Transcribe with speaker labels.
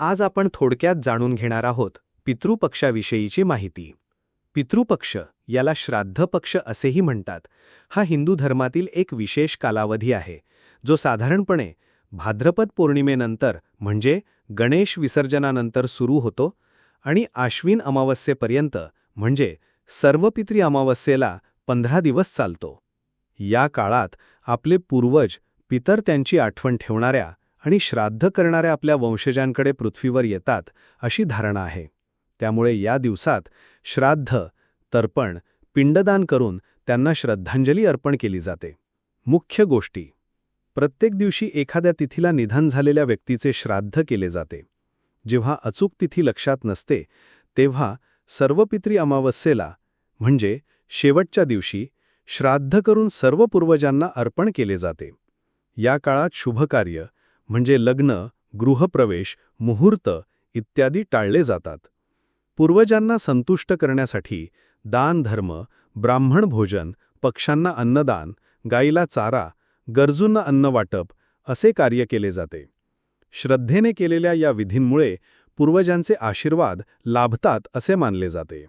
Speaker 1: आज आपण थोडक्यात जाणून घेणार आहोत पितृपक्षाविषयीची माहिती. पितृपक्ष याला श्राद्ध पक्ष असेही म्हणतात. हा हिंदू धर्मातील एक विशेष कालावधी आहे जो साधारणपणे भाद्रपद पौर्णिमेनंतर म्हणजे गणेश विसर्जनानंतर सुरू होतो आणि आश्विन अमावस्येपर्यंत म्हणजे सर्व पितृ अमावस्येला पंधरा दिवस चालतो. या काळात आपले पूर्वज पितर त्यांची आठवण ठेवणाऱ्या आणि श्राद्ध करणाऱ्या आपल्या वंशजांकडे पृथ्वीवर येतात अशी धारणा आहे. त्यामुळे या दिवसात श्राद्ध तर्पण पिंडदान करून त्यांना श्रद्धांजली अर्पण केली जाते. मुख्य गोष्टी. प्रत्येक दिवशी एखाद्या तिथीला निधन झालेल्या व्यक्तीचे श्राद्ध केले जाते. जेव्हा अचूक तिथी लक्षात नसते तेव्हा सर्वपित्री अमावस्येला म्हणजे शेवटच्या दिवशी श्राद्ध करून सर्व पूर्वजांना अर्पण केले जाते. या काळात शुभकार्य म्हणजे लग्न गृहप्रवेश मुहूर्त इत्यादी टाळले जातात. पूर्वजांना संतुष्ट करण्यासाठी दान धर्म ब्राह्मण भोजन पक्ष्यांना अन्नदान गाईला चारा गरजूंना अन्न वाटप असे कार्य केले जाते. श्रद्धेने केलेल्या या विधींमुळे पूर्वजांचे आशीर्वाद लाभतात असे मानले जाते.